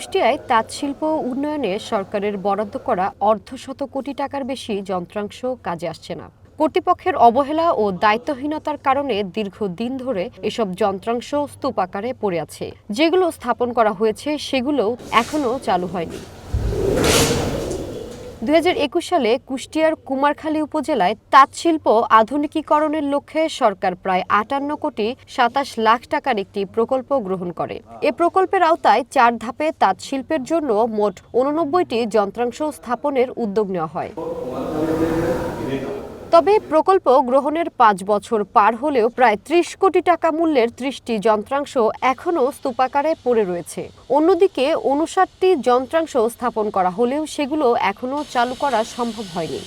কুষ্টিয়ায় তাঁত শিল্প উন্নয়নে সরকারের বরাদ্দ করা অর্ধশত কোটি টাকার বেশি যন্ত্রাংশ কাজে আসছে না। কর্তৃপক্ষের অবহেলা ও দায়িত্বহীনতার কারণে দীর্ঘদিন ধরে এসব যন্ত্রাংশ স্তূপাকারে পড়ে আছে। যেগুলো স্থাপন করা হয়েছে সেগুলো এখনও চালু হয়নি। দু হাজার একুশ সালে কুষ্টিয়ার কুমারখালী উপজেলায় তাঁত শিল্প আধুনিকীকরণের লক্ষ্যে সরকার প্রায় আটান্ন কোটি সাতাশ লাখ টাকার একটি প্রকল্প গ্রহণ করে। এ প্রকল্পের আওতায় চার ধাপে তাঁত শিল্পের জন্য মোট উননব্বইটি যন্ত্রাংশ স্থাপনের উদ্যোগ নেওয়া হয়। তবে প্রকল্প গ্রহণের পাঁচ বছর পার হলেও প্রায় ত্রিশ কোটি টাকা মূল্যের ত্রিশটি যন্ত্রাংশ এখনও স্তূপাকারে পড়ে রয়েছে। অন্যদিকে উনষাটটি যন্ত্রাংশ স্থাপন করা হলেও সেগুলো এখনও চালু করা সম্ভব হয়নি।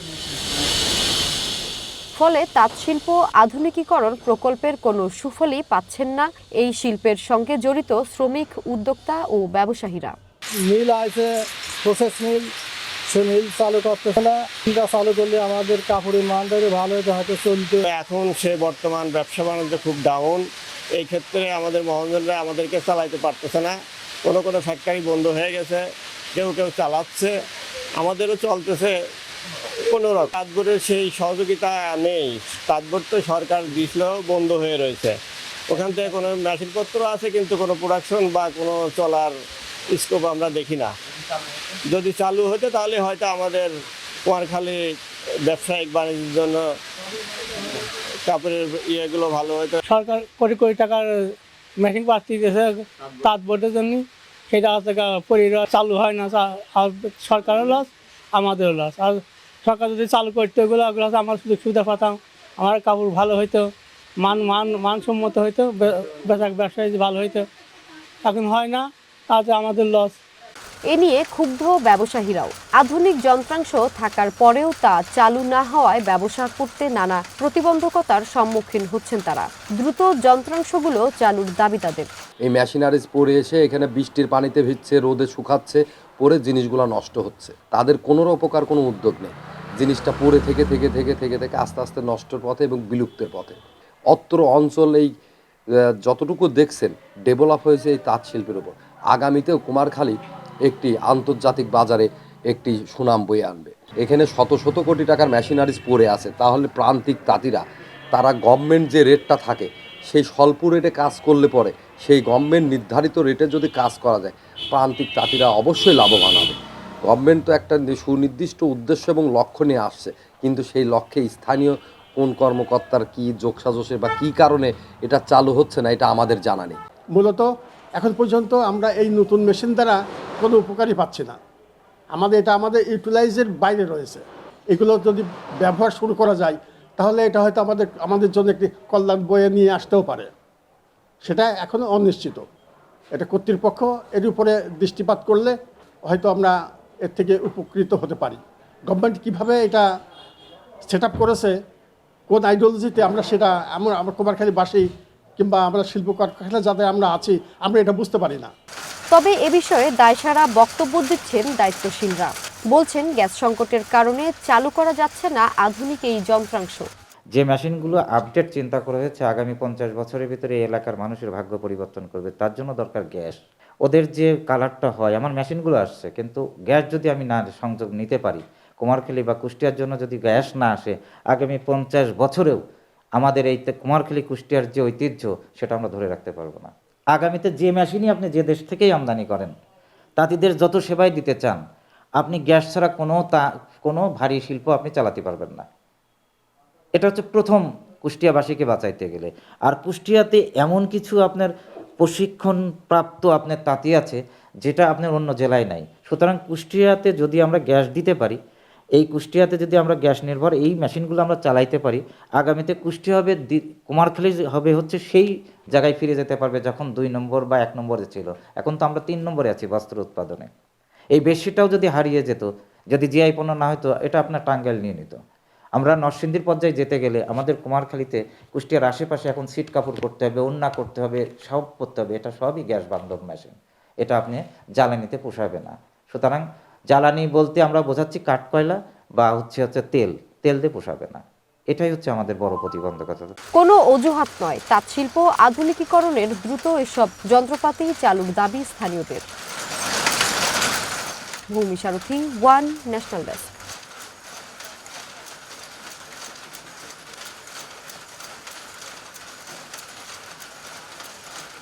ফলে তাঁত শিল্প আধুনিকীকরণ প্রকল্পের কোনো সুফলই পাচ্ছেন না। এই শিল্পের সঙ্গে জড়িত শ্রমিক, উদ্যোক্তা ও ব্যবসায়ীরা। মিল আছে প্রসেস মিল সে মিল চালু করতেছে না। মিলটা চালু করলে আমাদের কাপড়ের মানটাকে ভালো হতে হয়তো চলতে। এখন সে বর্তমান ব্যবসা বাণিজ্য খুব ডাউন এই ক্ষেত্রে আমাদের মহাজনরা আমাদেরকে চালাইতে পারতেছে না। কোনো কোনো ফ্যাক্টরি বন্ধ হয়ে গেছে। কেউ কেউ চালাচ্ছে। আমাদেরও চলতেছে। কোনো রকম তাঁতগুলোর সেই সহযোগিতা নেই। তাঁতগুর তো সরকার দিলেও বন্ধ হয়ে রয়েছে। ওখান থেকে কোনো মেশিনপত্র আছে, কিন্তু কোনো প্রোডাকশন বা কোনো চলার স্কোপ আমরা দেখি না। যদি চালু হতো তাহলে হয়তো আমাদের কুমারখালী ব্যবসায়িক বাণিজ্যের জন্য কাপড়ের ইয়েগুলো ভালো হতো সরকার কোটি কোটি টাকার মেশিন পাচ্ছি দিয়েছে তাঁত বোর্ডের জন্য সেটা গা পরিবার চালু হয় না আর সরকারের লস আমাদেরও লস আর সরকার যদি চালু করতে ওগুলো ওগুলো আমার সুযোগ সুবিধা পাতাম, আমার কাপড় ভালো হইতো, মান মান মানসম্মত হইতো বেচা ব্যবসায়ী ভালো হইতো। এখন হয় না তাতে আমাদের লস এ নিয়ে ক্ষুব্ধ ব্যবসায়ীরাও। আধুনিক যন্ত্রাংশ থাকার পরেও তা চালু না হওয়ায় ব্যবসা করতে নানা প্রতিবন্ধকতার সম্মুখীন হচ্ছেন তারা। দ্রুত যন্ত্রাংশগুলো চালুর দাবি তাদের। এই মেশিনারিজ পরে এসে এখানে বৃষ্টির পানিতে ভিজছে রোদে শুকাচ্ছে পরে জিনিসগুলো নষ্ট হচ্ছে। তাদের কোনো উপকার কোনো উদ্যোগ নেই। জিনিসটা পরে থেকে থেকে থেকে থেকে থেকে আস্তে আস্তে নষ্টের পথে এবং বিলুপ্তের পথে। অত্র অঞ্চল এই যতটুকু দেখছেন ডেভেলপ হয়েছে এই তাঁত শিল্পের উপর। আগামীতেও কুমারখালী একটি আন্তর্জাতিক বাজারে একটি সুনাম বয়ে আনবে। এখানে শত শত কোটি টাকার মেশিনারিজ পড়ে আছে। তাহলে প্রান্তিক তাঁতিরা, তারা গভর্নমেন্ট যে রেটটা থাকে, সেই স্বল্প রেটে কাজ করলে পরে সেই গভর্নমেন্ট নির্ধারিত রেটে যদি কাজ করা যায়, প্রান্তিক তাঁতিরা অবশ্যই লাভবান হবে। গভর্নমেন্ট তো একটা সুনির্দিষ্ট উদ্দেশ্য এবং লক্ষ্য নিয়ে আসছে, কিন্তু সেই লক্ষ্যে স্থানীয় কোন কর্মকর্তার কী যোগসাজসে বা কি কারণে এটা চালু হচ্ছে না, এটা আমাদের জানা নেই। মূলত এখন পর্যন্ত আমরা এই নতুন মেশিন দ্বারা কোনো উপকারই পাচ্ছি না। আমাদের এটা আমাদের ইউটিলাইজের বাইরে রয়েছে। এগুলো যদি ব্যবহার শুরু করা যায়, তাহলে এটা হয়তো আমাদের আমাদের জন্য একটি কল্যাণ বয়ে নিয়ে আসতেও পারে। সেটা এখনও অনিশ্চিত। এটা কর্তৃপক্ষ এর উপরে দৃষ্টিপাত করলে হয়তো আমরা এর থেকে উপকৃত হতে পারি। গভর্নমেন্ট কীভাবে এটা সেট করেছে, কোন আইডিওলজিতে আমরা সেটা, আমরা আমরা কুমারখালীবাসী কিংবা আমরা শিল্প কারখানা যাতে আমরা আছি আমরা এটা বুঝতে পারি না। তবে এ বিষয়ে দায়সারা বক্তব্য দিচ্ছেন দায়িত্বশীলরা। বলছেন গ্যাস সংকটের কারণে চালু করা যাচ্ছে না আধুনিক এই যন্ত্রাংশ। যে মেশিনগুলো আপডেট চিন্তা করা হয়েছে আগামী পঞ্চাশ বছরের ভিতরে এই এলাকার মানুষের ভাগ্য পরিবর্তন করবে তার জন্য দরকার গ্যাস। ওদের যে কালারটা হয় আমার মেশিনগুলো আসছে কিন্তু গ্যাস যদি আমি না সংযোগ নিতে পারি কুমারখালী বা কুষ্টিয়ার জন্য যদি গ্যাস না আসে আগামী পঞ্চাশ বছরেও আমাদের এই কুমারখালী কুষ্টিয়ার যে ঐতিহ্য, সেটা আমরা ধরে রাখতে পারব না। আগামীতে যে মেশিনই আপনি যে দেশ থেকেই আমদানি করেন, তাঁতিদের যত সেবাই দিতে চান, আপনি গ্যাস ছাড়া কোনো তা, কোনো ভারী শিল্প আপনি চালাতে পারবেন না। এটা হচ্ছে প্রথম কুষ্টিয়াবাসীকে বাঁচাইতে গেলে। আর কুষ্টিয়াতে এমন কিছু আপনার প্রশিক্ষণ প্রাপ্ত আপনার তাঁতি আছে, যেটা আপনার অন্য জেলায় নাই। সুতরাং কুষ্টিয়াতে যদি আমরা গ্যাস দিতে পারি এই কুষ্টিয়াতে যদি আমরা গ্যাস নির্ভর এই মেশিনগুলো আমরা চালাইতে পারি, আগামীতে কুষ্টিয়া হবে কুমারখালী হবে হচ্ছে সেই জায়গায় ফিরে যেতে পারবে যখন দুই নম্বর বা এক নম্বরে ছিল। এখন তো আমরা তিন নম্বরে আছি বস্ত্র উৎপাদনে। এই বেশিটাও যদি হারিয়ে যেত, যদি জিআই পণ্য না হতো এটা আপনার টাঙ্গাইল নিয়ে নিত। আমরা নরসিংদীর পর্যায়ে যেতে গেলে আমাদের কুমারখালীতে কুষ্টিয়ার আশেপাশে এখন সিট কাপড় করতে হবে ওন্না করতে হবে, সব করতে হবে, এটা সবই গ্যাস বান্ধব মেশিন। এটা আপনি জ্বালানিতে পোষাবে না। সুতরাং জ্বালানি বলতে আমরা বোঝাচ্ছি কাঠকয়লা বা হচ্ছে হচ্ছে তেল। তেল দিয়ে পোষাবে না। এটাই হচ্ছে আমাদের বড় প্রতিবন্ধকতা। কোনো অজুহাত নয়, তাঁত শিল্প আধুনিকীকরণের দ্রুত এসব যন্ত্রপাতি চালুর দাবি স্থানীয়দের। ভূমি সারথি, ওয়ান ন্যাশনাল ডেস্ক।